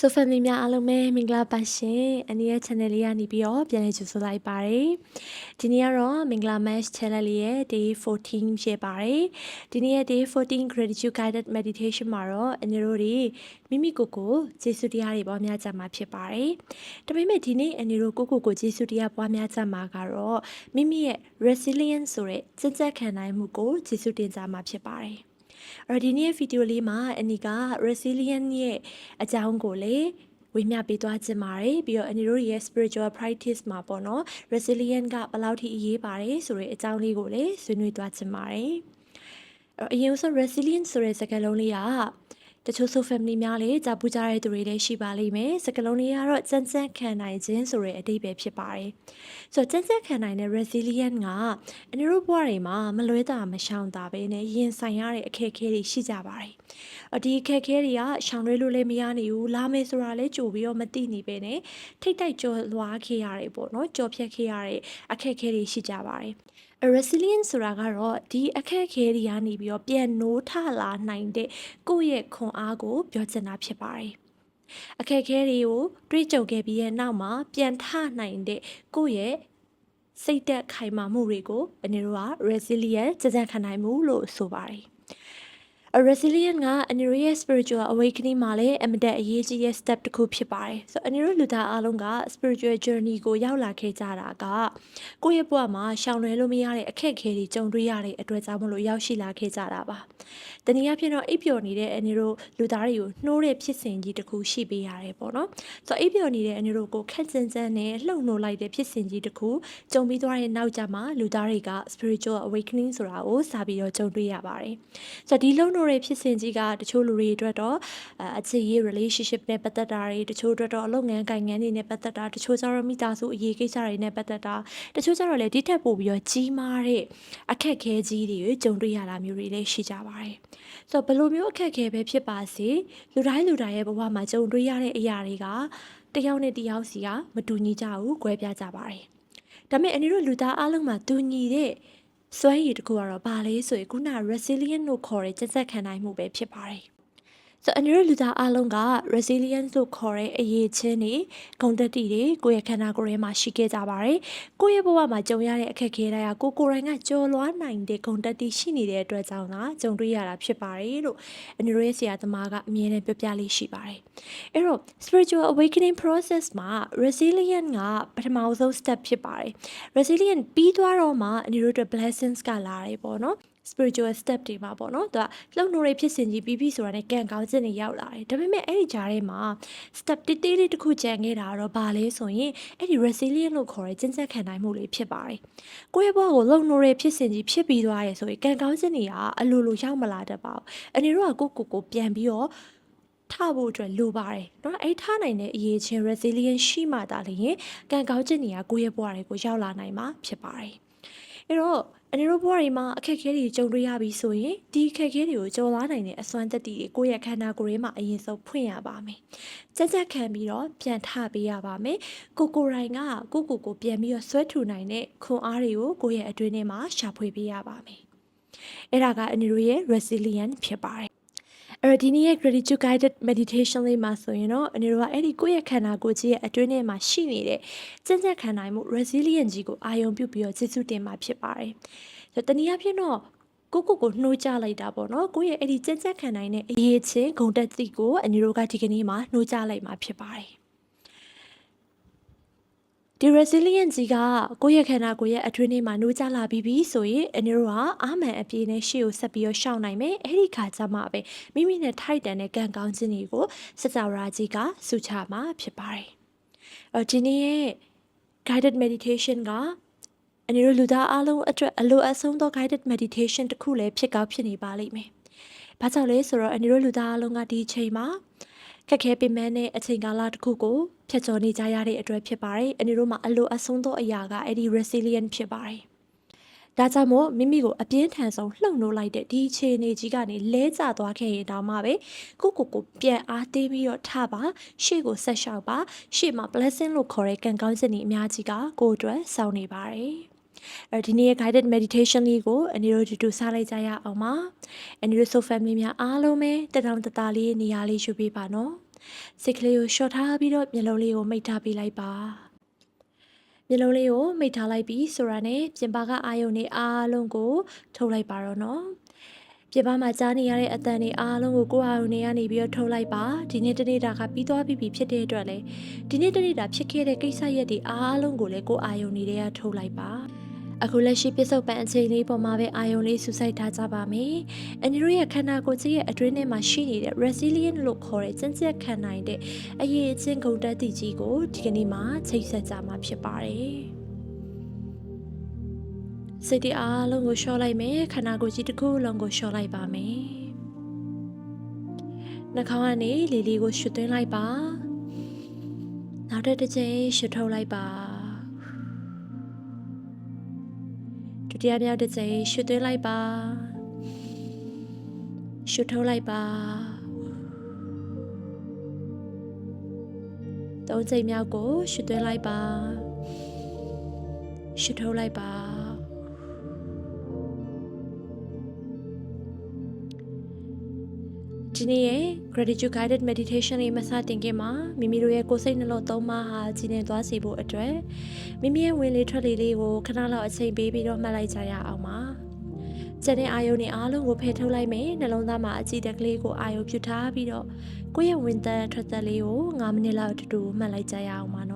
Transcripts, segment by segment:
ဆိုဖမ်မီများအားလုံးပဲမင်္ဂလာပါရှင်အနည်းရဲ့ channel လေးကနေပြီးတော့ပြန်လည်ကြိုဆိုလိုက်ပါတယ်ဒီနေ့ကတော့မင်္ဂလာ match channel လေးရဲ့ day 14ဖြစ်ပါတယ်ဒီနေ့ရဲ့ day 14 gratitude guided meditation မှာတော့အနည်းတို့တွေမိမိကိုယ်ကိုကျေးဇူးတရားတွေပွားများကြမှာဖြစ်ပါတယ်ဒါပေမဲ့ဒီနေ့အနည်းတို့ကိုယ့်ကိုယ်ကိုကျေးဇူးတရားပွားများကြမှာကတော့မိမိရဲ့ resilience ဆိုတဲ့စက်စက်ခံနိုင်မှုကိုကျေးဇူးတင်ကြမှာဖြစ်ပါတယ် အဲ့တော့ဒီနေ့ဗီဒီယိုလေးမှာအနီက resilient ရဲ့အကြောင်းကိုလေဝေမျှပေးသွားခြင်းပါတယ်ပြီးတော့အနီတို့ရဲ့ spiritual practice မှာပေါ့နော် resilient ကဘယ်လောက်ထိအရေးပါတယ်ဆိုတဲ့အကြောင်းလေးကိုလေဆွေးနွေးသွားခြင်းပါတယ်အဲ့တော့အရင်ဆုံး resilient ဆိုတဲ့စကားလုံးလေးက တချို့ဆို family များလေကြာပူကြတဲ့သူတွေလည်းရှိပါလိမ့်မယ်စကားလုံးလေးကတော့စမ်းစမ်းခံနိုင်ခြင်းဆိုတဲ့အဓိပ္ပာယ်ဖြစ်ပါတယ်ဆိုတော့စမ်းစမ်းခံနိုင်တဲ့ resilient ကအနတို့ဘဝတွေမှာမလွဲတာမရှောင်တာပဲနဲ့ရင်ဆိုင်ရတဲ့အခက်အခဲတွေရှိကြပါတယ်အဒီအခက်အခဲတွေကရှောင်လွှဲလို့လည်းမရနိုင်ဘူးလာမယ်ဆိုတာလည်းကြိုပြီးတော့မသိနေပဲနဲ့ထိတ်တိုက်ကြော်လွားခဲ့ရတယ်ပေါ့နော်ကြော်ဖြတ်ခဲ့ရတဲ့အခက်အခဲတွေရှိကြပါတယ် resilience ဆိုတာကတော့ဒီအခက်အခဲတွေကနေပြီးတော့ပြန်နိုးထလာနိုင်တဲ့ကိုယ့်ရဲ့ခွန်အားကိုပြောချင်တာဖြစ်ပါတယ်။အခက်အခဲတွေကိုတွေးကြုံခဲ့ပြီးရဲ့နောက်မှာပြန်ထနိုင်တဲ့ကိုယ့်ရဲ့စိတ်သက်ခိုင်မာမှုတွေကိုအနေတို့က resilient ကြံ့ကြံ့ခံနိုင်မှုလို့ဆိုပါတယ်။ a resilient ကအန်ရီရဲ့ spiritual awakening မှာလည်းအမတန်အရေးကြီးတဲ့ step တစ်ခုဖြစ်ပါတယ်ဆိုတော့အန်ရီလူသားအားလုံးက spiritual journey ကိုရောက်လာခဲ့ကြတာကကိုယ့်ရဲ့ဘဝမှာရှောင်လွှဲလို့မရတဲ့အခက်အခဲတွေကြုံတွေ့ရတဲ့အတွက်ကြောင့်မလို့ရောက်ရှိလာခဲ့ကြတာပါတနည်းအားဖြင့်တော့အိပ်ပျော်နေတဲ့အန်ရီလူသားတွေကိုနှိုးတဲ့ဖြစ်စဉ်ကြီးတစ်ခုရှိပေးရတယ်ပေါ့နော်ဆိုတော့အိပ်ပျော်နေတဲ့အန်ရီကိုခက်ကြမ်းကြမ်းနဲ့လှုပ်နှိုးလိုက်တဲ့ဖြစ်စဉ်ကြီးတစ်ခုကြုံပြီးသွားတဲ့နောက်ကျမှလူသားတွေက spiritual awakening ဆိုတာကိုစပြီးတော့ကြုံတွေ့ရပါတယ်ဆိုတော့ဒီလှုပ်နှိုးတဲ့ဖြစ်စဉ်ကြီးကတချို့လူတွေအတွက်တော့အခြေရေး relationship နဲ့ပတ်သက်တာတွေတချို့အတွက်တော့အလုပ်ငန်းကိုင်ငန်းတွေနဲ့ပတ်သက်တာတချို့ကျတော့မိသားစုအရေးကိစ္စတွေနဲ့ပတ်သက်တာတချို့ကျတော့လည်းဒီထက်ပိုပြီးတော့ကြီးမားတဲ့အခက်ခဲကြီးတွေကြုံတွေ့ရတာမျိုးတွေလည်းရှိကြပါတယ်ဆိုတော့ဘယ်လိုမျိုးအခက်ခဲပဲဖြစ်ပါစေလူတိုင်းလူတိုင်းရဲ့ဘဝမှာကြုံတွေ့ရတဲ့အရာတွေကတယောက်နဲ့တယောက်စီကမတူညီကြဘူး၊꿰ပြကြပါတယ်ဒါပေမဲ့အနေတို့လူသားအလုံးမှာတူညီတဲ့ စွမ်းရည်တစ်ခုကတော့ဘာလဲဆိုရင်ခုန resilient လို့ခေါ်တဲ့ကြက်ကြက်ခံနိုင်မှုပဲဖြစ်ပါတယ် ဆိုအန်ရလူသားအလုံးက resilience လို့ခေါ်တဲ့အရေးချင်းတွေဂုဏ်တက်တီတွေကိုယ့်ရဲ့ခန္ဓာကိုယ်ထဲမှာရှိခဲ့ကြပါတယ်။ကိုယ့်ရဲ့ဘဝမှာကြုံရတဲ့အခက်အခဲတွေကကိုကိုယ်တိုင်ကကြော်လွှားနိုင်တဲ့ဂုဏ်တက်တီရှိနေတဲ့အတွက်ကြောင့်သာကြုံတွေ့ရတာဖြစ်ပါတယ်လို့အန်ရရဲ့ဆရာသမားကအမြဲတမ်းပြောပြလေးရှိပါတယ်။အဲ့တော့ spiritual awakening process မှာ resilient ကပထမဆုံး step ဖြစ်ပါတယ်။ resilient ပြီးသွားတော့မှအန်ရတို့ blessings ကလာတယ်ပေါ့နော်။ spiritual step တွေမှာပေါ့နော်သူကလှုပ်နှိုးတွေဖြစ်စဉ်ကြီးပြီးပြီဆိုတာနဲ့ကံကောင်းခြင်းတွေရောက်လာတယ်ဒါပေမဲ့အဲ့ဒီကြားထဲမှာ step တေးသေးလေးတစ်ခုကြံခဲ့တာတော့ဘာလဲဆိုရင်အဲ့ဒီ resilient လို့ခေါ်တဲ့ကျဉ်ကျက်ခံနိုင်မှုလေးဖြစ်ပါတယ်ကိုယ့်ရဲ့ဘဝကိုလှုပ်နှိုးတွေဖြစ်စဉ်ကြီးဖြစ်ပြီးသွားရဲဆိုရင်ကံကောင်းခြင်းတွေကအလိုလိုရောက်မလာတတ်ပါဘူးအနေတို့ကကိုကိုကိုပြန်ပြီးတော့ထဖို့အတွက်လိုပါတယ်เนาะအဲ့ထားနိုင်တဲ့အရေးချင်း resilient ရှိမှသာလျှင်ကံကောင်းခြင်းတွေကကိုယ့်ရဲ့ဘဝတွေကိုရောက်လာနိုင်မှာဖြစ်ပါတယ် အဲ့တော့အနေတို့ဘဝတွေမှာအခက်အခဲတွေကြုံတွေ့ရပြီဆိုရင်ဒီအခက်အခဲတွေကိုကျော်လွှားနိုင်တဲ့အစွမ်းတက်တည်တွေကိုယ့်ရဲ့ခန္ဓာကိုယ်ထဲမှာအရင်ဆုံးဖွင့်ရပါမယ်။ကြက်ကြက်ခံပြီးတော့ပြန်ထပေးရပါမယ်။ကိုကိုယ်တိုင်ကကိုကိုကိုပြန်ပြီးတော့ဆွဲထူနိုင်တဲ့ခွန်အားတွေကိုကိုယ့်ရဲ့အတွင်းထဲမှာရှာဖွေပေးရပါမယ်။အဲ့ဒါကအနေတို့ရဲ့ resilient ဖြစ်ပါတယ် အဲ့တော့ဒီနေ့ရဲ့ gratitude guided meditation လေးမှာဆိုရင်တော့အနေတို့ကအဲ့ဒီကိုယ့်ရဲ့ခန္ဓာကိုယ်ကြီးရဲ့အတွင်းထဲမှာရှိနေတဲ့စင်ကြက်ခံနိုင်မှု resilient ကြီးကိုအာရုံပြုပြီးတော့ကျေးဇူးတင်မှာဖြစ်ပါတယ်။ဆိုတော့တနည်းအားဖြင့်တော့ကိုကိုကိုနှိုးကြလိုက်တာပေါ့နော်ကိုယ့်ရဲ့အဲ့ဒီကြက်ကြက်ခံနိုင်တဲ့အရေးချင်းဂုံတက်တိကိုအနေတို့ကဒီကနေ့မှာနှိုးကြလိုက်မှာဖြစ်ပါတယ်။ ဒီ resilient ကြီးကကိုယ့်ရဲ့ခန္ဓာကိုယ်ရဲ့အတွင်းထဲမှာနှိုးကြလာပြီးပြီဆိုရင်အနတို့ကအာမန်အပြေးနဲ့ရှေ့ကိုဆက်ပြီးတော့ရှောင်နိုင်မယ်အဲ့ဒီခါကျမှပဲမိမိနဲ့ထိုက်တန်တဲ့ကံကောင်းခြင်းတွေကိုစကြဝဠာကြီးကဆုချမှာဖြစ်ပါတယ်။အဲဒီနေ့ရဲ့ guided meditation ကအနတို့လူသားအလုံးအတွက်အလိုအဆုံးသော guided meditation တစ်ခုလည်းဖြစ်ကောင်းဖြစ်နေပါလိမ့်မယ်။ဘာကြောင့်လဲဆိုတော့အနတို့လူသားအလုံးကဒီအချိန်မှာ ခက်ခဲပင်ပန်းတဲ့အချိန်ကာလတစ်ခုကိုဖြတ်ကျော်နေကြရတဲ့အတွက်ဖြစ်ပါတယ်။အနေတို့မှာအလိုအဆုံးသောအရာကအဲ့ဒီ resilient ဖြစ်ပါတယ်။ဒါကြောင့်မို့မိမိကိုအပြင်းထန်ဆုံးလှုပ်နှိုးလိုက်တဲ့ဒီအခြေအနေကြီးကနေလဲကျသွားခဲ့ရင်တောင်မှပဲကိုကိုကိုပြန်အားသေးပြီးတော့ထပါရှေ့ကိုဆက်လျှောက်ပါရှေ့မှာ blessing လို့ခေါ်တဲ့ကံကောင်းခြင်းတွေအများကြီးကကိုအတွက်စောင့်နေပါတယ်။ အဲဒီနေ့ရဲ့ guided meditation လေးကိုအနေတို့တူတူစားလိုက်ကြရအောင်ပါ။အနေတို့ so family များအားလုံးပဲတတောင်တတလေးနေရာလေးယူပေးပါနော်။စိတ်ကလေးကိုလျှော့ထားပြီးတော့မျက်လုံးလေးကိုမိတ်ထားပေးလိုက်ပါမျက်လုံးလေးကိုမိတ်ထားလိုက်ပြီးဆိုတာနဲ့ပြင်ပကအာယုန်တွေအားလုံးကို ထုတ်လိုက်ပါတော့နော်ပြင်ပမှာကြားနေရတဲ့အတန်တွေအားလုံးကိုကိုယ်အာယုန်တွေကနေပြီးတော့ထုတ်လိုက်ပါဒီနေ့တနေ့တာကပြီးသွားပြီပြီဖြစ်တဲ့အတွက်လေဒီနေ့တနေ့တာဖြစ်ခဲ့တဲ့ကိစ္စရက်တွေအားလုံးကိုလည်းကိုယ်အာယုန်တွေကထုတ်လိုက်ပါ အခုလက်ရှိပြစ္ဆုတ်ပန်အချိန်လေးပေါ်မှာပဲအာယုံလေးဆူစိုက်ထားကြပါမယ်။အန်ဒီတို့ရဲ့ခန္ဓာကိုယ်ကြီးရဲ့အတွင်းထဲမှာရှိနေတဲ့ resilient လို့ခေါ်တဲ့ကျန်းကျက်ခံနိုင်တဲ့အရေးအချင်းကုန်တက်တည်ကြီးကိုဒီကနေ့မှာချိတ်ဆက်ကြမှာဖြစ်ပါတယ်။စိတ်တအားလုံးကိုလျှော့လိုက်မယ်ခန္ဓာကိုယ်ကြီးတစ်ခုလုံးကိုလျှော့လိုက်ပါမယ်။နှာခေါင်းကနေလေလေးကိုရှွတ်သွင်းလိုက်ပါ။နောက်တစ်ကြိမ်ရှွတ်ထုတ်လိုက်ပါ။ တိယမြောက်တစ်ကြိမ်ရှွတ်သွင်းလိုက်ပါရှွတ်ထုတ်လိုက်ပါသုံးကြိမ်မြောက်ကိုရှွတ်သွင်းလိုက်ပါရှွတ်ထုတ်လိုက်ပါ ဒီနေ့ရဲ့ gratitude guided meditation လေးမစတင်ခင်မှာမိမိတို့ရဲ့ကိုယ်စိတ်နှလုံးသုံးပါးဟာကြည်နေသွားစေဖို့အတွက်မိမိရဲ့ဝင်လေထွက်လေလေးကိုခဏလောက်အချိန်ပေးပြီးတော့မှတ်လိုက်ကြရအောင်ပါ။ကျန်တဲ့အာယုန်တွေအားလုံးကိုဖယ်ထုတ်လိုက်မယ်နှလုံးသားမှာအကြည့်တက်ကလေးကိုအာယုန်ပြုထားပြီးတော့ကိုယ့်ရဲ့ဝင်သက်ထွက်သက်လေးကို9မိနစ်လောက်အတူတူမှတ်လိုက်ကြရအောင်ပါနော်။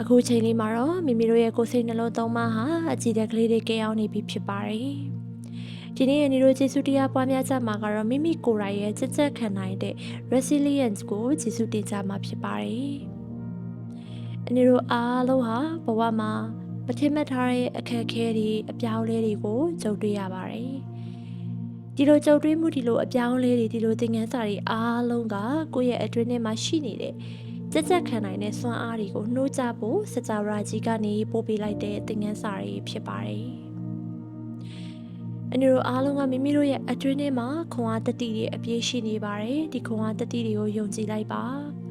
အခုချိန်လေးမှာတော့မိမိတို့ရဲ့ကိုယ်စိတ်နှလုံးသုံးပါးဟာအကြည့်တဲ့ကလေးတွေကင်းအောင်နေပြီဖြစ်ပါတယ်ဒီနေ့အနီတို့ကျေးဇူးတရားပွားများကြမှာကတော့မိမိကိုယ်တိုင်ရဲ့စက်စက်ခံနိုင်တဲ့ resilience ကိုကျေးဇူးတင်ကြမှာဖြစ်ပါတယ်အနီတို့အားလုံးဟာဘဝမှာမထင်မှတ်ထားတဲ့အခက်အခဲတွေအပြောင်းအလဲတွေကိုကြုံတွေ့ရပါတယ်ဒီလိုကြုံတွေ့မှုဒီလိုအပြောင်းအလဲတွေဒီလိုသင်ခန်းစာတွေအားလုံးကကိုယ့်ရဲ့အတွင်းထဲမှာရှိနေတဲ့ ကြက်ကြက်ခံနိုင်တဲ့စွမ်းအားတွေကိုနှိုးကြဖို့စကြဝဠာကြီးကနေပို့ပေးလိုက်တဲ့သင်ခန်းစာတွေဖြစ်ပါတယ်။အနည်းတို့အားလုံးကမိမိတို့ရဲ့အတွင်းထဲမှာခွန်အားတတိတွေအပြည့်ရှိနေပါတယ်။ဒီခွန်အားတတိတွေကိုယုံကြည်လိုက်ပါ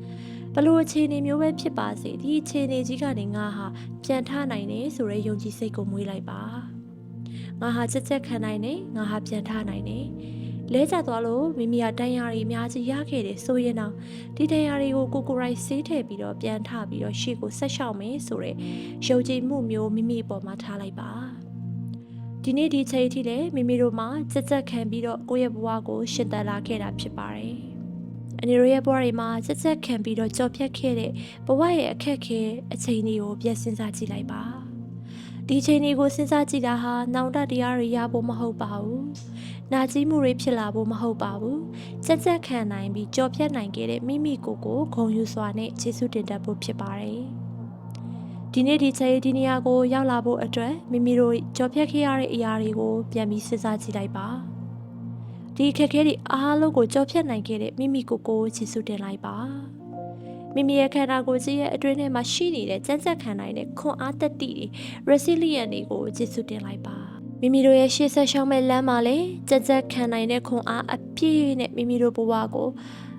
။ဘလို့အခြေအနေမျိုးပဲဖြစ်ပါစေဒီအခြေအနေကြီးကနေငါဟာပြန်ထနိုင်တယ်ဆိုရဲယုံကြည်စိတ်ကိုမွေးလိုက်ပါ။ငါဟာကြက်ကြက်ခံနိုင်တယ်ငါဟာပြန်ထနိုင်တယ်။ လဲကျသွားလို့မိမိကတန်ရာတွေအများကြီးရခဲ့တယ်ဆိုရင်တော့ဒီတန်ရာတွေကိုကိုကိုရိုက်ဆေးထည့်ပြီးတော့ပြန်ထပြီးတော့ရှေ့ကိုဆက်လျှောက်မယ်ဆိုတော့ယုံကြည်မှုမျိုးမိမိအပေါ်မှာထားလိုက်ပါဒီနေ့ဒီချိန်ထိလည်းမိမိတို့မှာစက်စက်ခံပြီးတော့ကိုယ့်ရဲ့ဘဝကိုရှင်သန်လာခဲ့တာဖြစ်ပါတယ်အနေရရဲ့ဘဝတွေမှာစက်စက်ခံပြီးတော့ကြော်ဖြတ်ခဲ့တဲ့ဘဝရဲ့အခက်ခဲအချိန်တွေကိုပြန်စဉ်းစားကြည့်လိုက်ပါဒီချိန်တွေကိုစဉ်းစားကြည့်တာဟာနောင်တတရားတွေရဖို့မဟုတ်ပါဘူး။ နာကျင်မှုတွေဖြစ်လာဖို့မဟုတ်ပါဘူး။စက်စက်ခံနိုင်ပြီးကြော်ဖြတ်နိုင်ခဲ့တဲ့မိမိကိုယ်ကိုဂုဏ်ယူစွာနဲ့ခြေဆုတင်တတ်ဖို့ဖြစ်ပါတယ်။ဒီနေ့ဒီချိန်ဒီနေရာကိုရောက်လာဖို့အတွက်မိမိတို့ကြော်ဖြတ်ခဲ့ရတဲ့အရာတွေကိုပြန်ပြီးစဉ်းစားကြည့်လိုက်ပါ။ဒီခက်ခဲတွေအားလုံးကိုကြော်ဖြတ်နိုင်ခဲ့တဲ့မိမိကိုယ်ကိုခြေဆုတင်လိုက်ပါ။မိမိရဲ့ခန္ဓာကိုယ်ကြီးရဲ့အတွင်းထဲမှာရှိနေတဲ့စက်စက်ခံနိုင်တဲ့ခွန်အားတက်တီတွေ resilient တွေကိုကျေးဇူးတင်လိုက်ပါ မိမိတို့ရဲ့ရှေ့ဆက်ရှောင်းမဲ့လမ်းမှာလည်းကြက်ကြက်ခံနိုင်တဲ့ခွန်အားအပြည့်နဲ့မိမိတို့ဘဝကို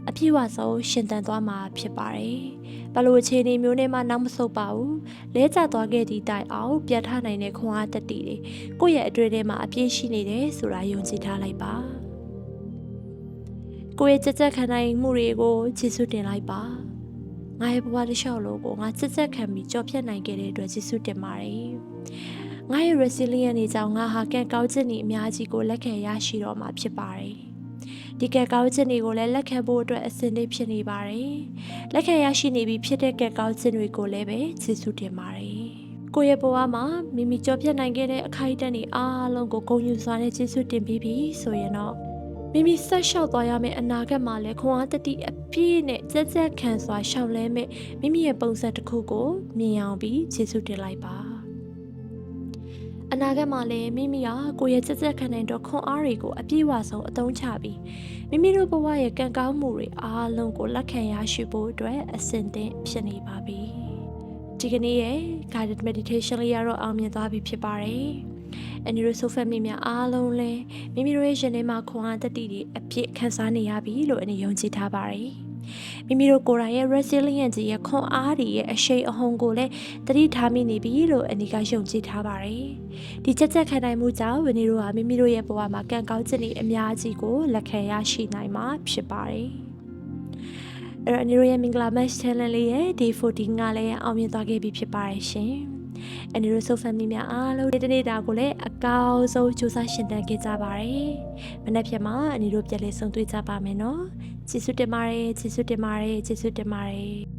အပြည့်ဝဆုံးရှင်သန်သွားမှာဖြစ်ပါတယ်။ဘလို့အခြေအနေမျိုးနဲ့မှနောက်မဆုတ်ပါဘူး။လဲကျသွားခဲ့သည့်တိုင်အောင်ပြတ်ထနိုင်တဲ့ခွန်အားတက်တီတွေကိုယ့်ရဲ့အတွင်းထဲမှာအပြည့်ရှိနေတယ်ဆိုတာယုံကြည်ထားလိုက်ပါ။ကိုယ့်ရဲ့ကြက်ကြက်ခံနိုင်မှုတွေကိုကျေးဇူးတင်လိုက်ပါ။ငါရဲ့ဘဝတစ်လျှောက်လုံးကိုငါစက်စက်ခံပြီးကြော်ဖြတ်နိုင်ခဲ့တဲ့အတွက်ကျေးဇူးတင်ပါတယ်။ ငါရဲ့ resilient နေကြောင့်ငါဟာကံကောင်းခြင်းတွေအများကြီးကိုလက်ခံရရှိတော့မှာဖြစ်ပါတယ်။ဒီကံကောင်းခြင်းတွေကိုလည်းလက်ခံဖို့အတွက်အစဉ်လေးဖြစ်နေပါတယ်။လက်ခံရရှိနေပြီဖြစ်တဲ့ကံကောင်းခြင်းတွေကိုလည်းပဲကျေးဇူးတင်ပါတယ်။ကိုယ့်ရဲ့ဘဝမှာမိမိကြော်ဖြတ်နိုင်ခဲ့တဲ့အခိုက်အတန့်တွေအားလုံးကိုဂုဏ်ယူစွာနဲ့ကျေးဇူးတင်ပြီးပြီဆိုရင်တော့မိမိဆက်လျှောက်သွားရမယ့်အနာဂတ်မှာလည်းခွန်အားတတိအပြည့်နဲ့ကြက်ကြက်ခံစွာရှောက်လဲမဲ့မိမိရဲ့ပုံစံတစ်ခုကိုမြင်အောင်ပြီးကျေးဇူးတင်လိုက်ပါ အနာဂတ်မှာလည်းမိမိဟာကိုယ့်ရဲ့ကြက်ကြက်ခံနိုင်တော့ခွန်အားတွေကိုအပြည့်အဝဆုံးအသုံးချပြီးမိမိတို့ဘဝရဲ့ကံကောင်းမှုတွေအားလုံးကိုလက်ခံရရှိဖို့အတွက်အစဉ်သင့်ဖြစ်နေပါပြီဒီကနေ့ရဲ့ guided meditation လေးရတော့အောင်မြင်သွားပြီဖြစ်ပါတယ်အန်ဒီရိုဆိုဖက်မိများအားလုံးလည်းမိမိတို့ရဲ့ရှင်ထဲမှာခွန်အားတတိတွေအပြည့်ခံစားနေရပြီလို့အနေယုံကြည်ထားပါတယ်။ မိမိတို့ကိုယ်တိုင်ရဲ့ resilience ကြီးရဲ့ခွန်အားတွေရဲ့အရှိန်အဟုန်ကိုလည်းတတိထားမိနေပြီလို့အနေကယုံကြည်ထားပါတယ်။ဒီချက်ချက်ခံနိုင်မှုကြောင့်ဝင်းနေတို့ဟာမိမိတို့ရဲ့ဘဝမှာကံကောင်းခြင်းတွေအများကြီးကိုလက်ခံရရှိနိုင်မှာဖြစ်ပါတယ်။အဲ့တော့အနေတို့ရဲ့မင်္ဂလာ match challenge လေးရဲ့ day 14ကလည်းအောင်မြင်သွားခဲ့ပြီဖြစ်ပါတယ်ရှင်။ အန်ဒီရိုဆိုဖမ်မီများအားလုံးဒီနေ့တာကိုလည်းအကောင်းဆုံးစူးစမ်းရှင်သန်ခဲ့ကြပါတယ်။မနေ့ဖြတ်မှာအန်ဒီရိုပြန်လည်ဆုံတွေ့ကြပါမယ်နော်။ကျေးဇူးတင်ပါတယ်ကျေးဇူးတင်ပါတယ်ကျေးဇူးတင်ပါတယ်